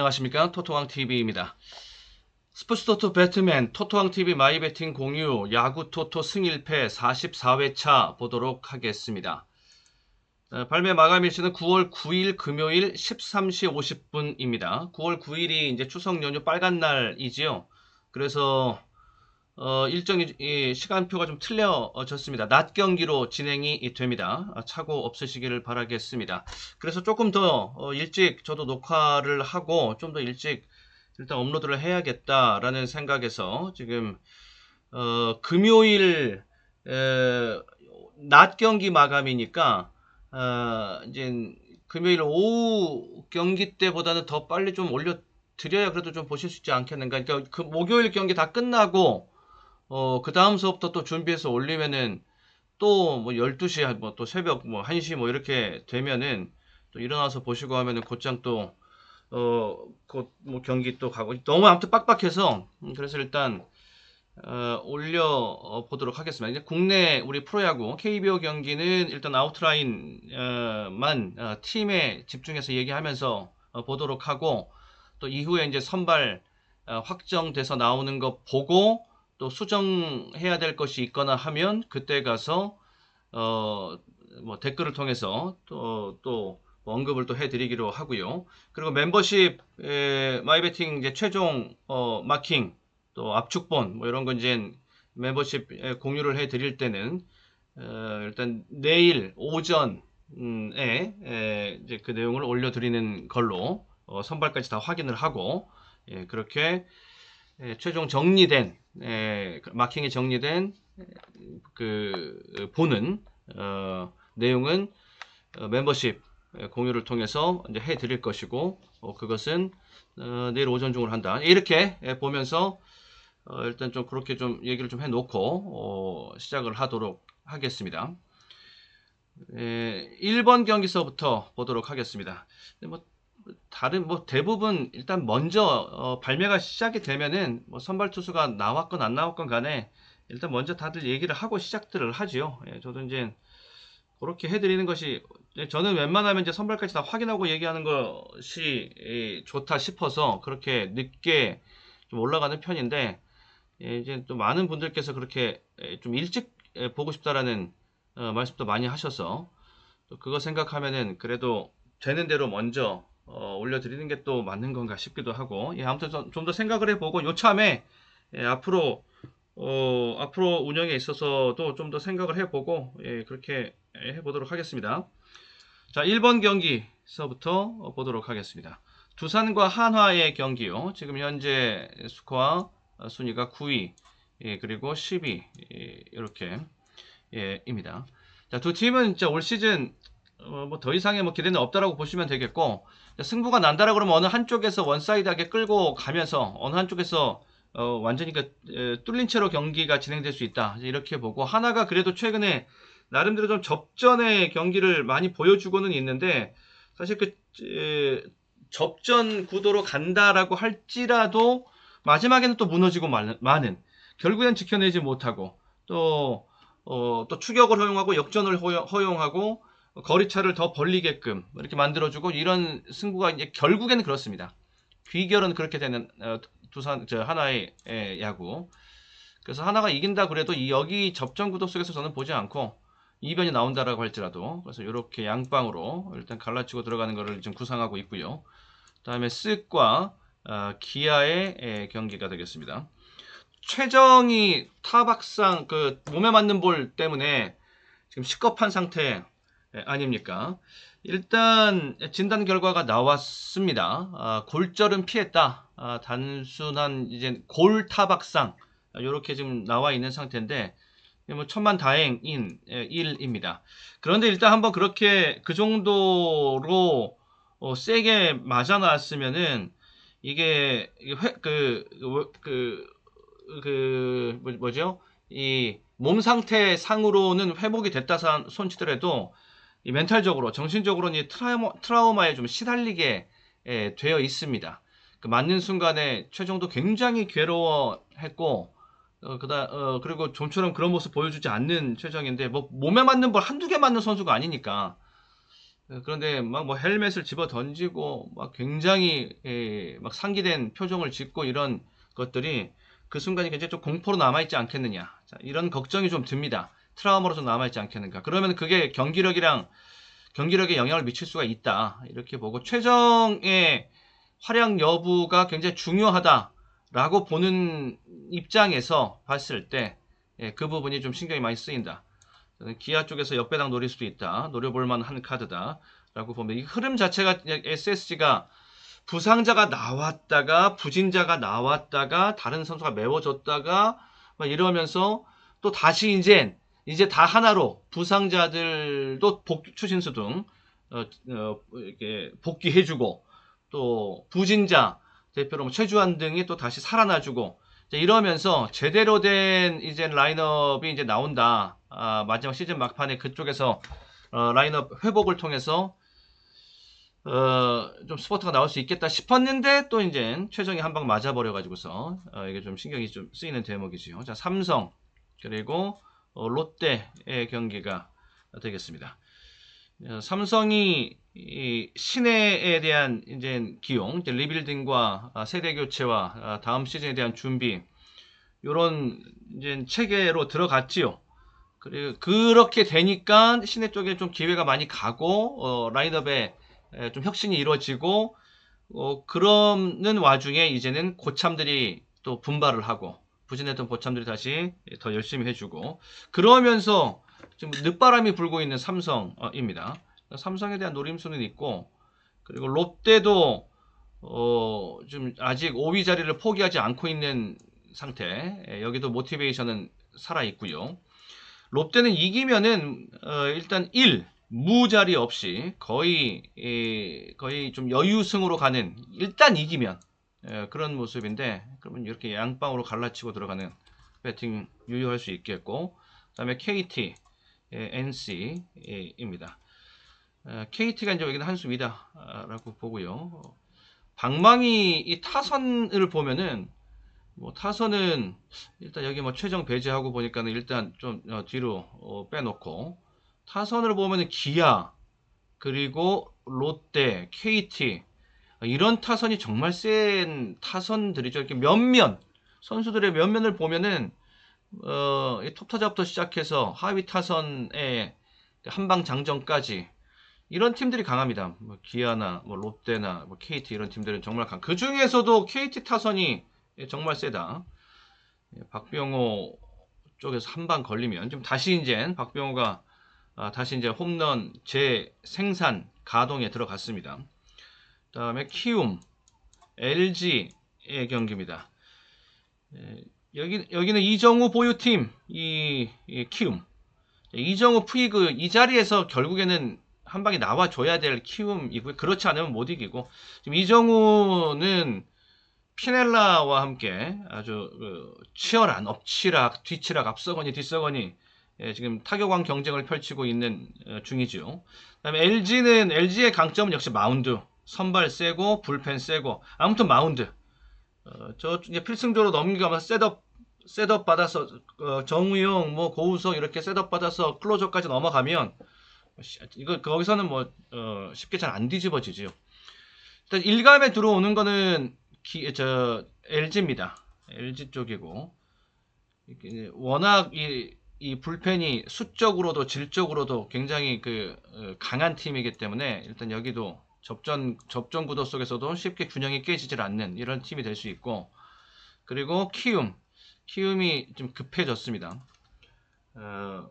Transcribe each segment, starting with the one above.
안녕하십니까 토토왕TV입니다. 스포츠토토 배트맨 토토왕TV 마이베팅 공유 야구토토 승일패 44회차 보도록 하겠습니다. 어, 발매 마감 일시는 9월 9일 금요일 13시 50분입니다. 9월 9일이 이제 추석 연휴 빨간 날이지요. 그래서 어, 일정이 이 시간표가 좀 틀려졌습니다. 낮 경기로 진행이 됩니다. 아, 착오 없으시기를 바라겠습니다. 그래서 조금 더 어, 일찍 저도 녹화를 하고 좀 더 일찍 일단 업로드를 해야겠다라는 생각에서 지금 어, 금요일 에, 낮 경기 마감이니까 어, 이제 금요일 오후 경기 때보다는 더 빨리 좀 올려 드려야 그래도 좀 보실 수 있지 않겠는가. 그러니까 그 목요일 경기 다 끝나고 어, 그 다음 수업부터 또 준비해서 올리면은 또 뭐 12시, 뭐 또 새벽 뭐 1시 뭐 이렇게 되면은 또 일어나서 보시고 하면은 곧장 또, 어, 곧 뭐 경기 또 가고 너무 아무튼 빡빡해서 음, 그래서 일단 어, 올려 어, 보도록 하겠습니다. 이제 국내 우리 프로야구 KBO 경기는 일단 아웃라인만 어, 팀에 집중해서 얘기하면서 어, 보도록 하고 또 이후에 이제 선발 어, 확정돼서 나오는 거 보고 또 수정해야 될 것이 있거나 하면 그때 가서 어 뭐 댓글을 통해서 또 또 언급을 또 해드리기로 하고요. 그리고 멤버십 에, 마이베팅 이제 최종 어, 마킹 또 압축본 뭐 이런 건 이제 멤버십 에, 공유를 해드릴 때는 어, 일단 내일 오전에 에, 이제 그 내용을 올려드리는 걸로 어, 선발까지 다 확인을 하고 예, 그렇게 예, 최종 정리된 예, 마킹이 정리된 그 보는 어, 내용은 어, 멤버십 예, 공유를 통해서 이제 해 드릴 것이고 어, 그것은 어, 내일 오전 중으로 한다 이렇게 예, 보면서 어, 일단 좀 그렇게 좀 얘기를 좀 해놓고 어, 시작을 하도록 하겠습니다. 예, 1번 경기서부터 보도록 하겠습니다. 근데 뭐 다른 뭐 대부분 일단 먼저 어, 발매가 시작이 되면은 뭐 선발 투수가 나왔건 안 나왔건 간에 일단 먼저 다들 얘기를 하고 시작들을 하지요. 예, 저도 이제 그렇게 해드리는 것이 예, 저는 웬만하면 이제 선발까지 다 확인하고 얘기하는 것이 예, 좋다 싶어서 그렇게 늦게 좀 올라가는 편인데 예, 이제 또 많은 분들께서 그렇게 예, 좀 일찍 예, 보고 싶다라는 어, 말씀도 많이 하셔서 또 그거 생각하면은 그래도 되는 대로 먼저 어, 올려드리는 게 또 맞는 건가 싶기도 하고 예, 아무튼 좀 더 생각을 해보고 요참에 예, 앞으로 어, 앞으로 운영에 있어서도 좀 더 생각을 해보고 예, 그렇게 예, 해보도록 하겠습니다. 자 1번 경기서부터 보도록 하겠습니다. 두산과 한화의 경기요. 지금 현재 스코어 순위가 9위 예, 그리고 10위 예, 이렇게 예, 입니다. 자, 두 팀은 진짜 올 시즌 어, 뭐더 이상의 뭐 기대는 없다라고 보시면 되겠고 승부가 난다라 그러면 어느 한쪽에서 원사이드하게 끌고 가면서 어느 한쪽에서 어, 완전히 그 에, 뚫린 채로 경기가 진행될 수 있다. 이렇게 보고 하나가 그래도 최근에 나름대로 좀 접전의 경기를 많이 보여주고는 있는데 사실 그 에, 접전 구도로 간다라고 할지라도 마지막에는 또 무너지고 말- 마는 결국엔 지켜내지 못하고 또 어, 또 추격을 허용하고 역전을 허용- 허용하고 거리차를 더 벌리게끔 이렇게 만들어주고 이런 승부가 이제 결국에는 그렇습니다. 귀결은 그렇게 되는 어, 두산 저 하나의 예, 야구. 그래서 하나가 이긴다 그래도 이 여기 접전 구도 속에서 저는 보지 않고 이변이 나온다라고 할지라도 그래서 이렇게 양방으로 일단 갈라치고 들어가는 것을 지금 구상하고 있고요. 그다음에 쓱과 어, 기아의 예, 경기가 되겠습니다. 최정이 타박상 그 몸에 맞는 볼 때문에 지금 시겁한 상태 예, 아닙니까? 일단 진단 결과가 나왔습니다. 아, 골절은 피했다. 아, 단순한 이제 골 타박상 이렇게 지금 나와 있는 상태인데 뭐 천만 다행인 예, 일입니다. 그런데 일단 한번 그렇게 그 정도로 어, 세게 맞아 놨으면은 이게 이게 회, 그, 그, 그, 뭐- 뭐죠? 이 몸 상태 상으로는 회복이 됐다 산- 손치더라도 이 멘탈적으로 정신적으로는 이 트라우마, 트라우마에 좀 시달리게 예, 되어 있습니다. 그 맞는 순간에 최정도 굉장히 괴로워했고 어, 그다 어, 그리고 좀처럼 그런 모습 보여주지 않는 최정인데 뭐 몸에 맞는 볼 한두 개 맞는 선수가 아니니까 어, 그런데 막 뭐 헬멧을 집어 던지고 막 굉장히 예, 막 상기된 표정을 짓고 이런 것들이 그 순간이 굉장히 좀 공포로 남아있지 않겠느냐. 자, 이런 걱정이 좀 듭니다. 트라우마로 좀 남아있지 않겠는가. 그러면 그게 경기력이랑 경기력에 영향을 미칠 수가 있다. 이렇게 보고 최정의 활약 여부가 굉장히 중요하다라고 보는 입장에서 봤을 때그 부분이 좀 신경이 많이 쓰인다. 기아 쪽에서 역배당 노릴 수도 있다. 노려볼 만한 카드다라고 보면 이 흐름 자체가 SSG가 부상자가 나왔다가 부진자가 나왔다가 다른 선수가 메워졌다가 막 이러면서 또 다시 이제 이제 다 하나로 부상자들도 복, 추신수 등 어, 어, 이렇게 복귀해주고 또 부진자 대표로 뭐 최주환 등이 또 다시 살아나주고 이러면서 제대로 된 이제 라인업이 이제 나온다. 아, 마지막 시즌 막판에 그쪽에서 어, 라인업 회복을 통해서 어, 좀 스포트가 나올 수 있겠다 싶었는데 또 이제 최정이 한 방 맞아버려 가지고서 어, 이게 좀 신경이 좀 쓰이는 대목이지요. 자 삼성 그리고 어, 롯데의 경기가 되겠습니다. 어, 삼성이 이 신해에 대한 이제 기용, 이제 리빌딩과 아, 세대 교체와 아, 다음 시즌에 대한 준비 요런 이제 체계로 들어갔지요. 그리고 그렇게 되니까 신해 쪽에 좀 기회가 많이 가고 어, 라인업에 에, 좀 혁신이 이루어지고 어, 그러는 와중에 이제는 고참들이 또 분발을 하고 부진했던 고참들이 다시 더 열심히 해주고 그러면서 지금 늦바람이 불고 있는 삼성입니다. 삼성에 대한 노림수는 있고 그리고 롯데도 어, 좀 아직 5위 자리를 포기하지 않고 있는 상태. 예, 여기도 모티베이션은 살아 있고요. 롯데는 이기면은 어, 일단 1, 무 자리 없이 거의 예, 거의 좀 여유승으로 가는 일단 이기면 예, 그런 모습인데 그러면 이렇게 양방으로 갈라치고 들어가는 배팅 유효할 수 있겠고 그 다음에 KT, 예, NC입니다. 어, KT가 이제 여기는 한수 위다라고 보고요. 방망이 이 타선을 보면은 뭐 타선은 일단 여기 뭐 최정 배제하고 보니까는 일단 좀 어, 뒤로 어, 빼놓고 타선을 보면은 기아 그리고 롯데, KT 이런 타선이 정말 센 타선들이죠. 이렇게 면면 선수들의 면면을 보면은 어, 이 톱타자부터 시작해서 하위 타선의 한방 장전까지 이런 팀들이 강합니다. 뭐 기아나 뭐 롯데나 뭐 KT 이런 팀들은 정말 강. 그 중에서도 KT 타선이 정말 세다. 예, 박병호 쪽에서 한 방 걸리면 좀 다시 이제 박병호가 아, 다시 이제 홈런 재생산 가동에 들어갔습니다. 그다음에 키움 LG의 경기입니다. 예, 여기 여기는 이정우 보유팀 이, 이 키움 이정우 푸이그 이 자리에서 결국에는 한 방에 나와줘야 될 키움이고요. 그렇지 않으면 못 이기고 지금 이정우는 피넬라와 함께 아주 그 치열한 엎치락 뒤치락 앞서거니 뒤서거니 예, 지금 타격왕 경쟁을 펼치고 있는 어, 중이죠. 그다음에 LG는 LG의 강점은 역시 마운드 선발 세고 불펜 세고 아무튼 마운드 어, 저 이제 필승조로 넘기면서 셋업 셋업 받아서 어, 정우용 뭐 고우석 이렇게 셋업 받아서 클로저까지 넘어가면 이거 거기서는 뭐 어, 쉽게 잘 안 뒤집어지지요. 일단 일감에 들어오는 거는 기, 저 LG입니다. LG 쪽이고 워낙 이, 이 불펜이 수적으로도 질적으로도 굉장히 그 어, 강한 팀이기 때문에 일단 여기도 접전 접전 구도 속에서도 쉽게 균형이 깨지질 않는 이런 팀이 될 수 있고 그리고 키움 키움이 좀 급해졌습니다. 어,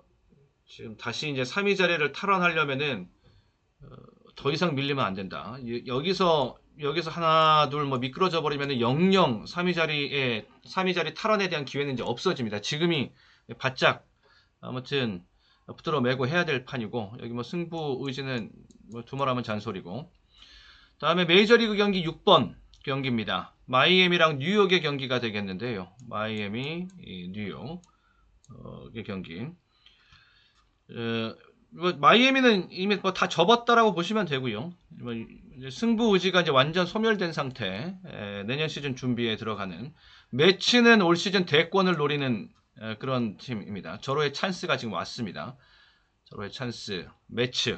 지금 다시 이제 3위 자리를 탈환하려면은 어, 더 이상 밀리면 안 된다. 여기서 여기서 하나 둘 뭐 미끄러져 버리면은 영영 3위 자리에 3위 자리 탈환에 대한 기회는 이제 없어집니다. 지금이 바짝 아무튼 붙들어 매고 해야 될 판이고 여기 뭐 승부 의지는 뭐 두말하면 잔소리고 다음에 메이저리그 경기 6번 경기입니다. 마이애미랑 뉴욕의 경기가 되겠는데요. 마이애미, 뉴욕 어, 경기. 어, 뭐 마이애미는 이미 뭐 다 접었다라고 보시면 되고요. 뭐 승부 의지가 이제 완전 소멸된 상태. 에, 내년 시즌 준비에 들어가는 매치는 올 시즌 대권을 노리는 에, 그런 팀입니다. 저로의 찬스가 지금 왔습니다. 저로의 찬스 매치.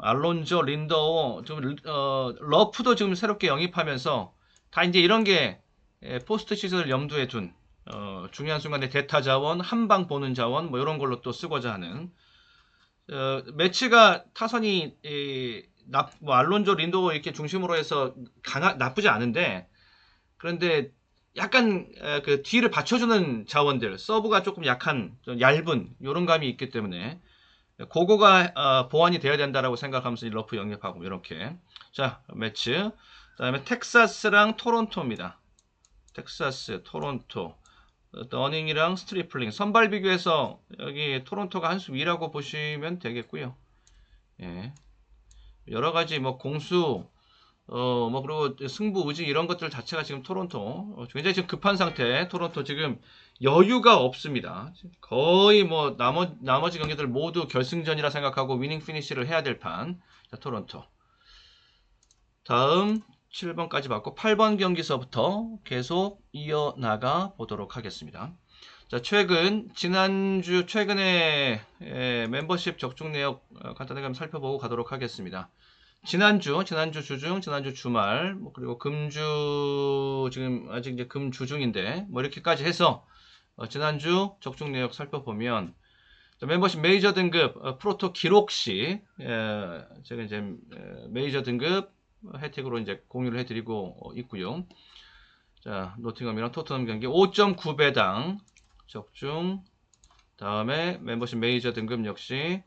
알론조, 린더, 좀 어, 러프도 지금 새롭게 영입하면서 다 이제 이런 게 에, 포스트 시즌을 염두에 둔 어, 중요한 순간에 대타 자원, 한방 보는 자원 뭐 이런 걸로 또 쓰고자 하는 어, 매치가 타선이 이, 나, 뭐 알론조, 린도 이렇게 중심으로 해서 강하, 나쁘지 않은데 그런데 약간 에, 그 뒤를 받쳐주는 자원들 서브가 조금 약한 좀 얇은 이런 감이 있기 때문에 그거가 어, 보완이 돼야 된다라고 생각하면서 이 러프 영입하고 이렇게 자 매치 그 다음에 텍사스랑 토론토입니다. 텍사스, 토론토, 어, 더닝이랑 스트리플링 선발 비교해서 여기 토론토가 한 수 위라고 보시면 되겠고요. 예. 여러 가지 뭐 공수 어 뭐 그리고 승부 의지 이런 것들 자체가 지금 토론토 어, 굉장히 지금 급한 상태 토론토 지금 여유가 없습니다. 거의 뭐 나머, 나머지 경기들 모두 결승전이라 생각하고 위닝 피니시를 해야 될 판. 자, 토론토. 다음 7번까지 봤고 8번 경기서부터 계속 이어나가 보도록 하겠습니다. 자, 최근 지난주 최근에 에, 멤버십 적중 내역 어, 간단하게 한번 살펴보고 가도록 하겠습니다. 지난주, 지난주 주중, 지난주 주말, 뭐 그리고 금주 지금 아직 이제 금주 중인데 뭐 이렇게까지 해서 어, 지난주 적중 내역 살펴보면 자, 멤버십 메이저 등급 어, 프로토 기록시 에, 제가 이제 에, 메이저 등급 혜택으로 이제 공유를 해드리고 어, 있고요. 자 노팅엄이랑 토트넘 경기 5.9배당 적중 다음에 멤버십 메이저 등급 역시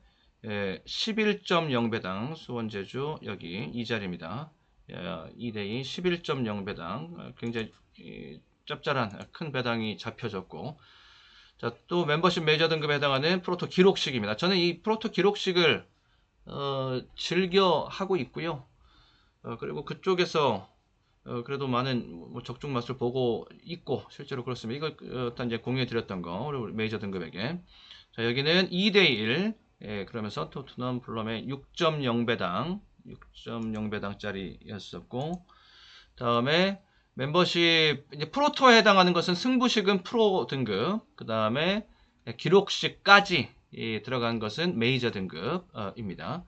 예, 11.0배당 수원 제주 여기 이 자리입니다. 2대2 11.0배당 굉장히 이, 짭짤한 큰 배당이 잡혀졌고 자, 또 멤버십 메이저 등급에 해당하는 프로토 기록식입니다. 저는 이 프로토 기록식을 어, 즐겨 하고 있고요. 어, 그리고 그쪽에서 어, 그래도 많은 뭐 적중 맛을 보고 있고 실제로 그렇습니다. 이거 어, 일단 이제 공유해 드렸던 거 우리 메이저 등급에게 자 여기는 2대1 예, 그러면서 토트넘 블럼의 6.0배당 6.0배당짜리였었고 다음에 membership 이제 프로토에 해당하는 것은 승부식은 프로 등급 그 다음에 기록식까지 예, 들어간 것은 메이저 등급입니다.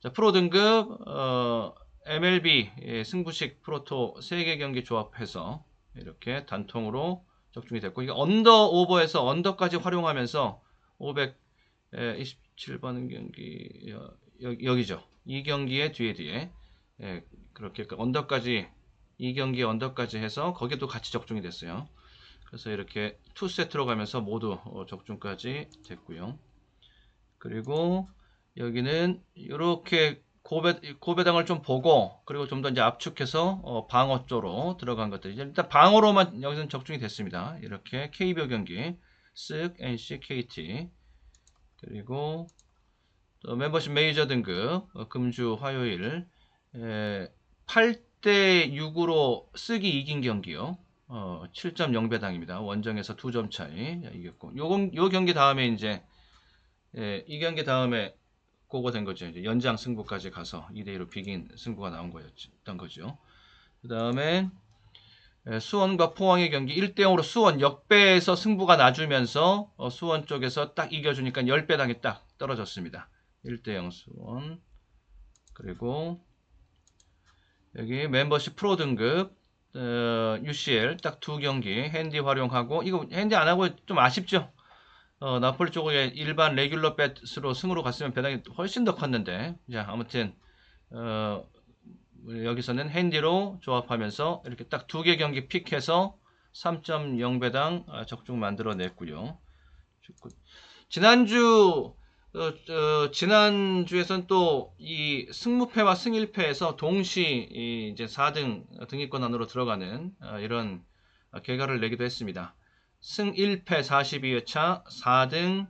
자 프로 등급 어, MLB 예, 승부식 프로토 3개 경기 조합해서 이렇게 단통으로 적중이 됐고 이게 언더 오버에서 언더까지 활용하면서 527번 경기 여, 여기죠. 이 경기의 뒤에 뒤에 예, 그렇게 그 언더까지 이 경기 언더까지 해서 거기도 같이 적중이 됐어요. 그래서 이렇게 투 세트로 가면서 모두 어, 적중까지 됐고요. 그리고 여기는 이렇게 고배, 고배당을 좀 보고 그리고 좀 더 이제 압축해서 어, 방어 쪽으로 들어간 것들 이제 일단 방어로만 여기서는 적중이 됐습니다. 이렇게 KBO 경기 쓱 NC KT 그리고 또 멤버십 메이저 등급 어, 금주 화요일 에, 8대 6으로 쓰기 이긴 경기요. 어, 7.0 배당입니다. 원정에서 2점 차이 이겼고 요, 요 경기 다음에 이제 예, 이 경기 다음에 그거 된 거죠. 이제 연장 승부까지 가서 2대2로 비긴 승부가 나온 거였던 거죠. 그 다음에 수원과 포항의 경기 1대0으로 수원 역배에서 승부가 나주면서 어, 수원 쪽에서 딱 이겨주니까 10배 당이 딱 떨어졌습니다. 1대0 수원 그리고 여기 멤버십 프로 등급 어, UCL 딱 두 경기 핸디 활용하고 이거 핸디 안 하고 좀 아쉽죠. 어, 나폴리 쪽에 일반 레귤러 배트로 승으로 갔으면 배당이 훨씬 더 컸는데 자 아무튼 어, 여기서는 핸디로 조합하면서 이렇게 딱 두 개 경기 픽해서 3.0배당 아, 적중 만들어냈고요. 지난주 어, 어, 지난주에선 또 이 승무패와 승일패에서 동시 이제 4등 등위권 안으로 들어가는 어, 이런 결과를 내기도 했습니다. 승 1패 42회차 4등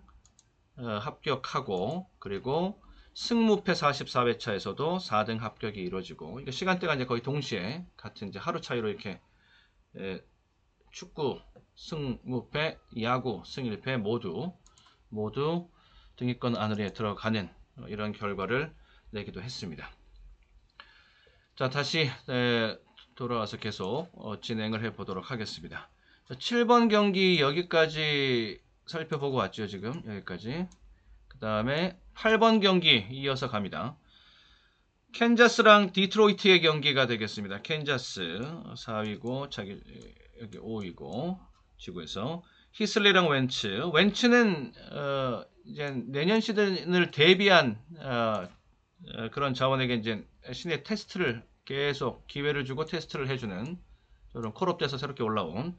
어, 합격하고 그리고 승무패 44회차에서도 4등 합격이 이루어지고 이게 시간대가 이제 거의 동시에 같은 이제 하루 차이로 이렇게 에, 축구 승무패 야구 승일패 모두 모두 등위권 안으로 들어가는 이런 결과를 내기도 했습니다. 자 다시 에, 돌아와서 계속 어, 진행을 해 보도록 하겠습니다. 7번 경기 여기까지 살펴보고 왔죠 지금 여기까지 그 다음에 8번 경기 이어서 갑니다 캔자스랑 디트로이트의 경기가 되겠습니다. 캔자스 4위고 자기 여기 5위고 지구에서 히슬리랑 웬츠. 웬츠는 어, 이제 내년 시즌을 대비한 어, 어, 그런 자원에게 이제 신의 테스트를 계속 기회를 주고 테스트를 해주는 그런 콜업돼서 새롭게 올라온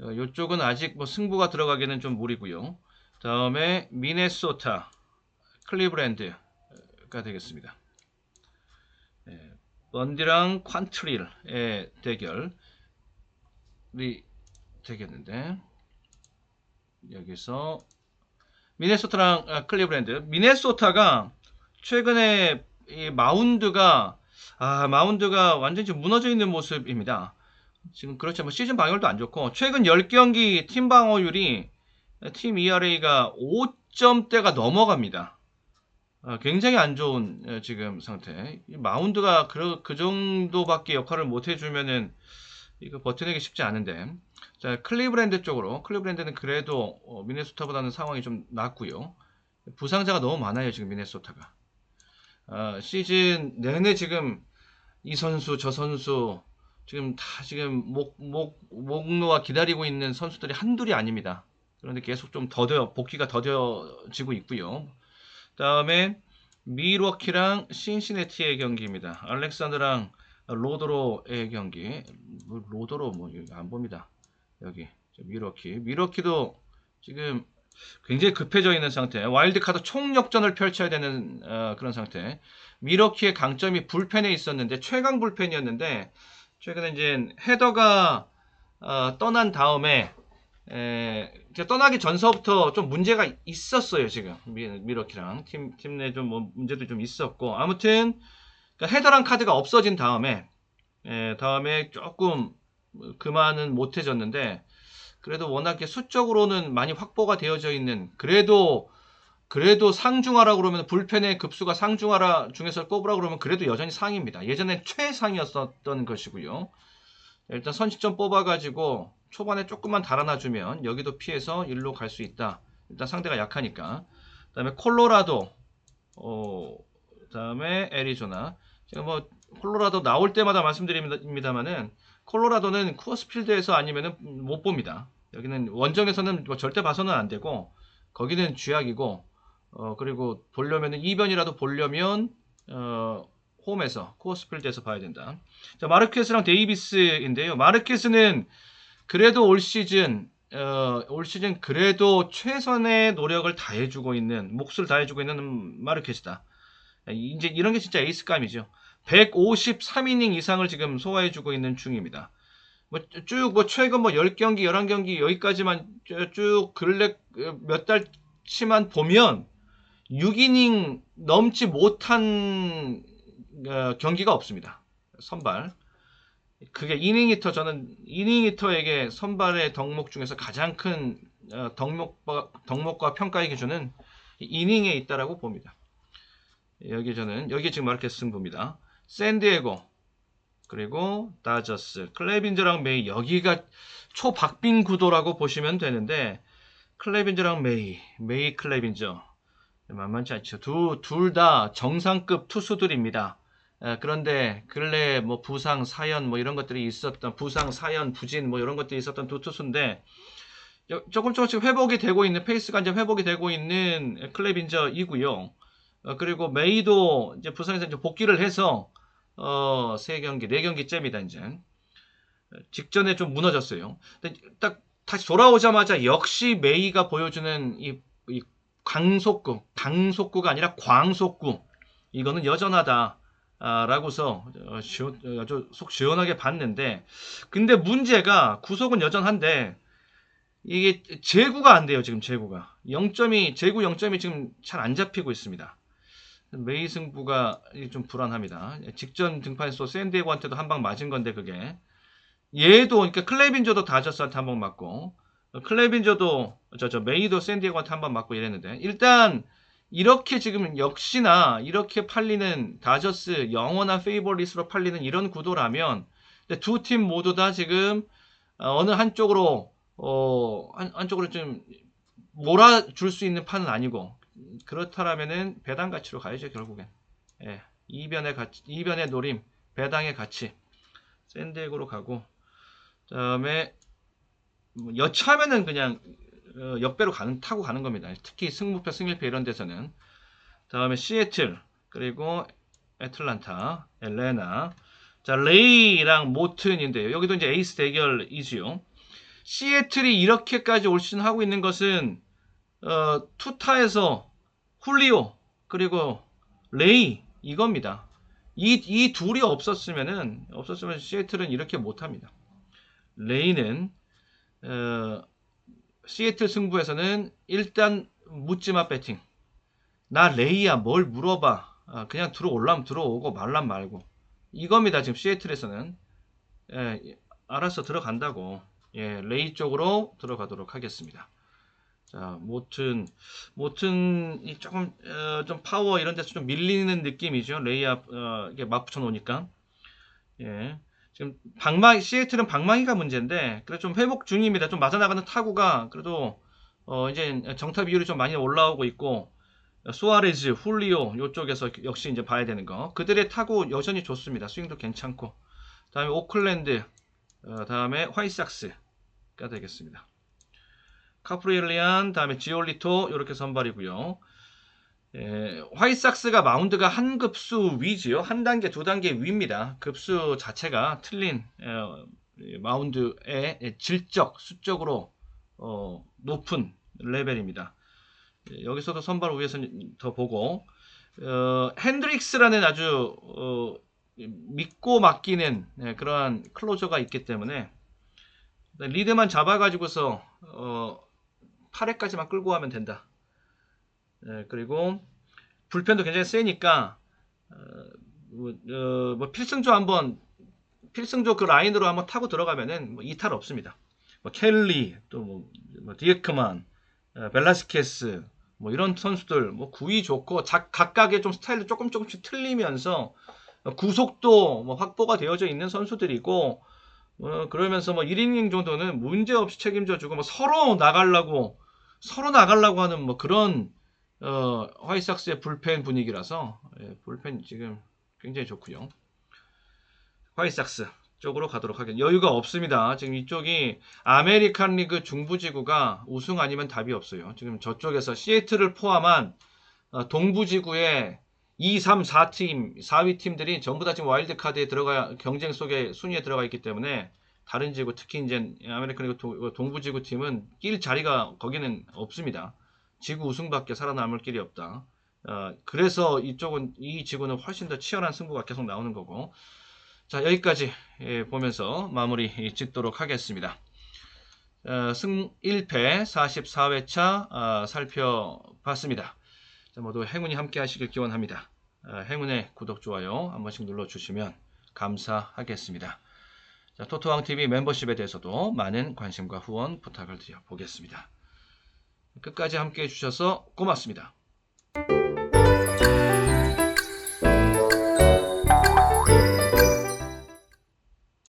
어, 이쪽은 아직 뭐 승부가 들어가기는 좀 무리고요. 다음에 미네소타, 클리브랜드가 되겠습니다. 예, 번디랑 퀀트릴의 대결이 되겠는데 여기서 미네소타랑 아, 클리브랜드 미네소타가 최근에 이 마운드가 아 마운드가 완전히 무너져 있는 모습입니다. 지금 그렇죠. 뭐 시즌 방어율도 안 좋고 최근 10경기 팀 방어율이 팀 ERA가 5점대가 넘어갑니다. 아, 굉장히 안 좋은 에, 지금 상태. 이 마운드가 그, 그 정도밖에 역할을 못 해주면은 이거 버텨내기 쉽지 않은데. 자, 클리브랜드 쪽으로. 클리브랜드는 그래도 어, 미네소타보다는 상황이 좀 낫고요. 부상자가 너무 많아요, 지금 미네소타가. 아, 시즌 내내 지금 이 선수, 저 선수, 지금 다 지금 목, 목, 목 놓아 기다리고 있는 선수들이 한둘이 아닙니다. 그런데 계속 좀 더뎌, 복귀가 더뎌지고 있고요. 다음에 미러키랑 신시내티의 경기입니다. 알렉산드랑 로도로의 경기. 뭐, 로도로 뭐 안 봅니다. 여기 미러키. 미러키도 지금 굉장히 급해져 있는 상태. 와일드카드 총력전을 펼쳐야 되는 어, 그런 상태. 미러키의 강점이 불펜에 있었는데 최강 불펜이었는데 최근에 이제 헤더가 어, 떠난 다음에 에, 떠나기 전서부터 좀 문제가 있었어요 지금 미, 미러키랑 팀 팀 내 좀 뭐 문제도 좀 있었고 아무튼 그러니까 헤더랑 카드가 없어진 다음에 에, 다음에 조금 그만은 못해졌는데 그래도 워낙에 수적으로는 많이 확보가 되어져 있는 그래도 그래도 상중하라 그러면 불펜의 급수가 상중하라 중에서 꼽으라 그러면 그래도 여전히 상입니다. 예전엔 최상이었었던 것이고요. 일단 선취점 뽑아가지고 초반에 조금만 달아나주면 여기도 피해서 일로 갈 수 있다. 일단 상대가 약하니까. 그 다음에 콜로라도, 어, 그 다음에 애리조나. 제가 뭐 콜로라도 나올 때마다 말씀드립니다만은 콜로라도는 쿠어스필드에서 아니면은 못 봅니다. 여기는 원정에서는 뭐 절대 봐서는 안 되고 거기는 쥐약이고 어 그리고 보려면은 이변이라도 보려면 어 홈에서 코어스필드에서 봐야 된다. 자 마르케스랑 데이비스인데요. 마르케스는 그래도 올 시즌 어, 올 시즌 그래도 최선의 노력을 다해주고 있는 몫을 다해주고 있는 마르케스다. 이제 이런 게 진짜 에이스감이죠. 153이닝 이상을 지금 소화해주고 있는 중입니다. 뭐쭉뭐 최근 뭐 10경기, 11경기 여기까지만 쭉 근래 몇 달치만 보면 6이닝 넘지 못한 어, 경기가 없습니다. 선발. 그게 이닝 히터 저는 이닝 히터에게 선발의 덕목 중에서 가장 큰 어, 덕목과, 덕목과 평가의 기준은 이닝에 있다라고 봅니다. 여기 저는 여기 지금 마르케스 승부입니다. 샌디에고 그리고 다저스 클레빈저랑 메이 여기가 초박빙 구도라고 보시면 되는데 클레빈저랑 메이 메이 클레빈저 만만치 않죠. 둘 다 정상급 투수들입니다. 에, 그런데 근래 뭐 부상 사연 뭐 이런 것들이 있었던 부상 사연 부진 뭐 이런 것들이 있었던 두 투수인데 여- 조금 조금씩 회복이 되고 있는 페이스가 이제 회복이 되고 있는 클레빈저이고요. 어, 그리고 메이도 이제 부상에서 이제 복귀를 해서 어, 세 경기, 네 경기째입니다 이제 직전에 좀 무너졌어요. 근데 딱 다시 돌아오자마자 역시 메이가 보여주는 이, 이 강속구, 강속구가 아니라 광속구 이거는 여전하다. 아, 라고서 어, 어, 아주 속 시원하게 봤는데 근데 문제가 구속은 여전한데 이게 제구가 안 돼요 지금 제구가. 0점이 제구 0점이 지금 잘 안 잡히고 있습니다. 메이 승부가 좀 불안합니다. 직전 등판에서 샌디에고한테도 한 방 맞은 건데 그게. 얘도 그러니까 클레빈저도 다저스한테 한 방 맞고 어, 클레빈저도 저 저 메이도 샌디에고한테 한 방 맞고 이랬는데 일단 이렇게 지금 역시나 이렇게 팔리는 다저스 영원한 페이버리스로 팔리는 이런 구도라면 두 팀 모두 다 지금 어, 어느 한쪽으로 어, 한, 한쪽으로 좀 몰아줄 수 있는 판은 아니고 그렇다라면은 배당 가치로 가야죠 결국엔 예 이변의 가치, 이변의 노림, 배당의 가치. 샌디에고로 가고 그다음에 뭐 여차하면은 그냥 어, 역배로 가는 타고 가는 겁니다. 특히 승무패, 승일패 이런 데서는 다음에 시애틀 그리고 애틀란타, 엘레나 자 레이랑 모튼인데요. 여기도 이제 에이스 대결이지요. 시애틀이 이렇게까지 올 시즌 하고 있는 것은 어, 투타에서 훌리오 그리고 레이 이겁니다. 이, 이 둘이 없었으면은 없었으면 시애틀은 이렇게 못합니다. 레이는 어, 시애틀 승부에서는 일단 묻지마 배팅. 나 레이야 뭘 물어봐. 아, 그냥 들어올라면 들어오고 말란 말고. 이겁니다. 지금 시애틀에서는 예, 알아서 들어간다고. 예, 레이 쪽으로 들어가도록 하겠습니다. 자, 모튼, 모튼이 조금 어, 좀 파워 이런 데서 좀 밀리는 느낌이죠. 레이업 어, 이게 맞붙여 놓으니까. 예. 지금 방망이 시애틀은 방망이가 문제인데 그래도 좀 회복 중입니다. 좀 맞아 나가는 타구가 그래도 어, 이제 정타 비율이 좀 많이 올라오고 있고 수아레즈, 훌리오 이쪽에서 역시 이제 봐야 되는 거. 그들의 타구 여전히 좋습니다. 스윙도 괜찮고. 다음에 오클랜드, 어, 다음에 화이삭스가 되겠습니다. 카프리엘리안, 다음에 지올리토 이렇게 선발이고요. 예, 화이삭스가 마운드가 한 급수 위지요. 한 단계, 두 단계 위입니다. 급수 자체가 틀린 어, 이 마운드의 질적, 수적으로 어, 높은 레벨입니다. 예, 여기서도 선발 위에서 더 보고 어, 핸드릭스라는 아주 어, 믿고 맡기는 예, 그러한 클로저가 있기 때문에 리드만 잡아가지고서 어, 8회까지만 끌고 가면 된다. 예, 그리고 불펜도 굉장히 세니까 어, 뭐, 어, 뭐 필승조 한번 필승조 그 라인으로 한번 타고 들어가면은 뭐 이탈 없습니다. 뭐 켈리 또뭐 디에크만 어, 벨라스케스 뭐 이런 선수들 뭐 구위 좋고 작, 각각의 좀 스타일도 조금 조금씩 틀리면서 구속도 뭐 확보가 되어져 있는 선수들이고 어, 그러면서 뭐 1이닝 정도는 문제 없이 책임져 주고 뭐 서로 나가려고 서로 나가려고 하는 뭐 그런 어, 화이삭스의 불펜 분위기라서 예, 불펜 지금 굉장히 좋고요. 화이삭스 쪽으로 가도록 하겠습니다. 여유가 없습니다. 지금 이쪽이 아메리칸 리그 중부지구가 우승 아니면 답이 없어요. 지금 저쪽에서 시애틀을 포함한 어, 동부지구의 2, 3, 4팀, 4위 팀들이 전부 다 지금 와일드카드에 들어가 경쟁 속에 순위에 들어가 있기 때문에 다른 지구 특히 이제 아메리칸 리그 동- 동부지구 팀은 낄 자리가 거기는 없습니다. 지구 우승밖에 살아남을 길이 없다. 어, 그래서 이쪽은 이 지구는 훨씬 더 치열한 승부가 계속 나오는 거고. 자 여기까지 예, 보면서 마무리 짓도록 하겠습니다. 어, 승 1패 44회차 살펴봤습니다. 자, 모두 행운이 함께 하시길 기원합니다. 어, 행운의 구독, 좋아요 한 번씩 눌러주시면 감사하겠습니다. 자, 토토왕TV 멤버십에 대해서도 많은 관심과 후원 부탁을 드려 보겠습니다. 끝까지 함께 해주셔서 고맙습니다.